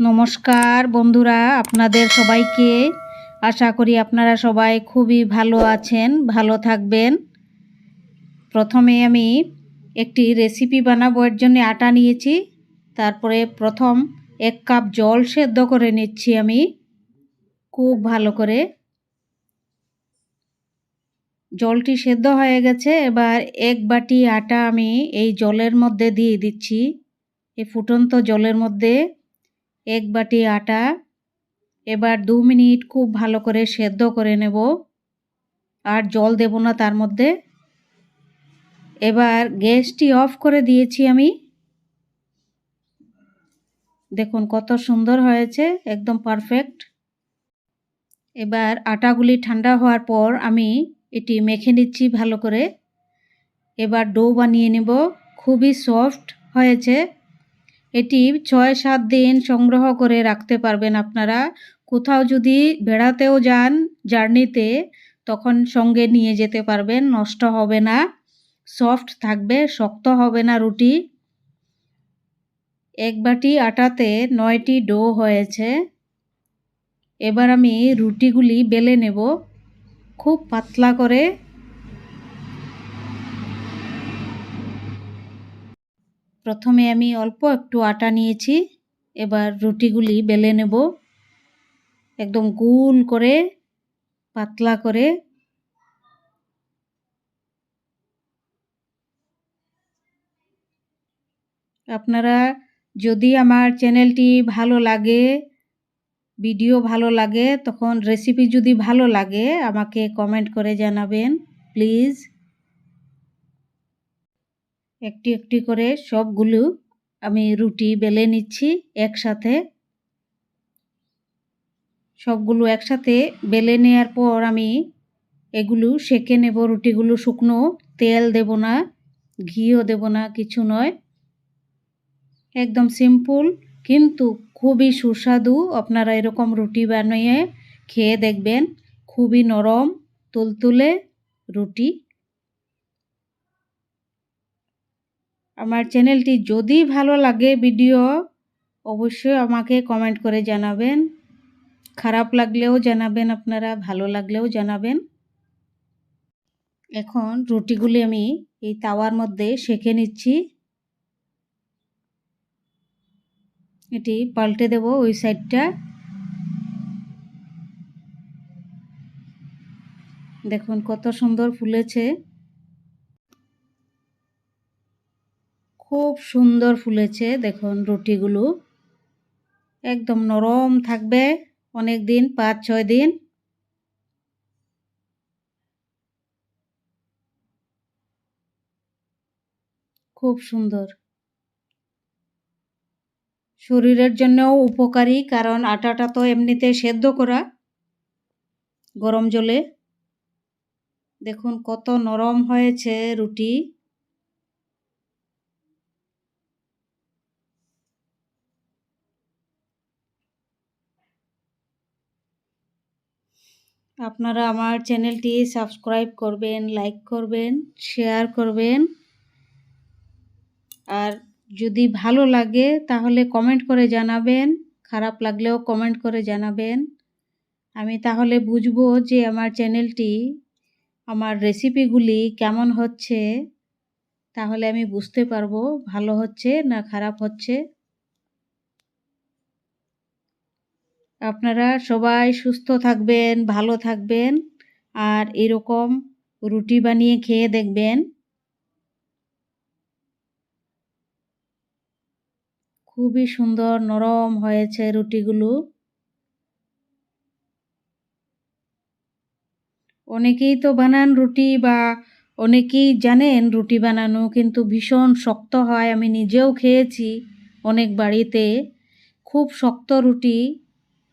নমস্কার বন্ধুরা, আপনাদের সবাইকে। আশা করি আপনারা সবাই খুবই ভালো আছেন, ভালো থাকবেন। প্রথমে আমি একটি রেসিপি বানাবো, এর জন্য আটা নিয়েছি। তারপরে প্রথম এক কাপ জল সেদ্ধ করে নিচ্ছি আমি। খুব ভালো করে। জলটি সেদ্ধ হয়ে গেছে, এবার এক বাটি আটা আমি এই জলের মধ্যে দিয়ে দিচ্ছি। এই ফুটন্ত জলের মধ্যে এক বাটি আটা, এবার দু মিনিট খুব ভালো করে সেদ্ধ করে নেব। আর জল দেব না তার মধ্যে। এবার গ্যাসটি অফ করে দিয়েছি আমি। দেখুন কত সুন্দর হয়েছে, একদম পারফেক্ট। এবার আটাগুলি ঠান্ডা হওয়ার পর আমি এটি মেখে নিচ্ছি ভালো করে। এবার ডো বানিয়ে নেব। খুবই সফট হয়েছে। এটি ছয়, সাত দিন সংগ্রহ করে রাখতে পারবেন আপনারা। কোথাও যদি বেড়াতেও যান জার্নিতে, তখন সঙ্গে নিয়ে যেতে পারবেন, নষ্ট হবে না। সফট থাকবে, শক্ত হবে না রুটি। এক বাটি আটাতে নয়টি ডো হয়েছে। এবার আমি রুটিগুলি বেলে নেব। খুব পাতলা করে প্রথমে আমি অল্প একটু আটা নিয়েছি, এবার রুটিগুলি বেলে নেব। একদম গোল করে, পাতলা করে। আপনারা যদি আমার চ্যানেলটি ভালো লাগে, ভিডিও ভালো লাগে, তখন রেসিপি যদি ভালো লাগে, আমাকে কমেন্ট করে জানাবেন, প্লিজ। একটি একটি করে সবগুলো আমি রুটি বেলে নিচ্ছি একসাথে। সবগুলো একসাথে বেলে নেওয়ার পর আমি এগুলো সেকে নেব, রুটিগুলো শুকনো, তেল দেব না, ঘিও দেব না, কিছু নয়। একদম সিম্পল কিন্তু খুবই সুস্বাদু আপনারা এরকম রুটি বানিয়ে খেয়ে দেখবেন, খুবই নরম, তুলতুলে রুটি। আমার চ্যানেলটি যদি ভালো লাগে ভিডিও, অবশ্যই আমাকে কমেন্ট করে জানাবেন। খারাপ লাগলেও জানাবেন আপনারা, ভালো লাগলেও জানাবেন। এখন রুটিগুলি আমি এই তাওয়ার মধ্যে সেঁকে নিচ্ছি। এটি পাল্টে দেব ওই সাইডটা। দেখুন কত সুন্দর ফুলেছে। খুব সুন্দর ফুলেছে, দেখুন রুটিগুলো। একদম নরম থাকবে অনেক দিন পাঁচ, ছয় দিন। খুব সুন্দর। শরীরের জন্যও উপকারী, কারণ আটাটা তো এমনিতে সেদ্ধ করা গরম জলে। দেখুন কত নরম হয়েছে রুটি। আপনারা আমার চ্যানেলটি সাবস্ক্রাইব করবেন, লাইক করবেন, শেয়ার করবেন। আর যদি ভালো লাগে তাহলে কমেন্ট করে জানাবেন, খারাপ লাগলেও কমেন্ট করে জানাবেন। আমি তাহলে বুঝব যে আমার চ্যানেলটি, আমার রেসিপিগুলি কেমন হচ্ছে, তাহলে আমি বুঝতে পারব ভালো হচ্ছে না খারাপ হচ্ছে। আপনারা সবাই সুস্থ থাকবেন, ভালো থাকবেন আর এরকম রুটি বানিয়ে খেয়ে দেখবেন। খুবই সুন্দর নরম হয়েছে রুটিগুলো। অনেকেই তো বানান রুটি বা অনেকেই জানেন রুটি বানানো কিন্তু ভীষণ শক্ত হয়, আমি নিজেও খেয়েছি অনেক বাড়িতে। খুব শক্ত রুটি।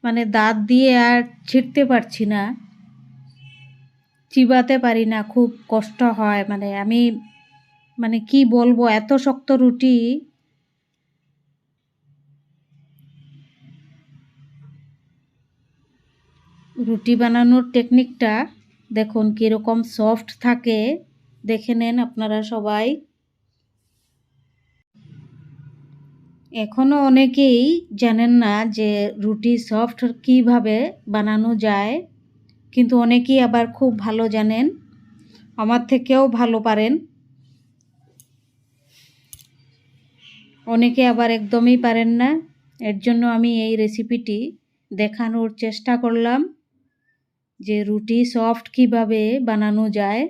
মানে দাঁত দিয়ে আর ছিঁড়তে পারছি না। চিবাতে পারি না, খুব কষ্ট হয়। মানে আমি মানে কি বলব, এত শক্ত রুটি। রুটি বানানোর টেকনিকটা দেখুন কীরকম সফট থাকে। দেখে নেন আপনারা সবাই। এখনও অনেকেই জানেন না যে রুটি সফট কীভাবে বানানো যায়, কিন্তু অনেকেই আবার খুব ভালো জানেন। আমার থেকেও ভালো পারেন। অনেকে আবার একদমই পারেন না। এর জন্য আমি এই রেসিপিটি দেখানোর চেষ্টা করলাম যে রুটি সফট কীভাবে বানানো যায়।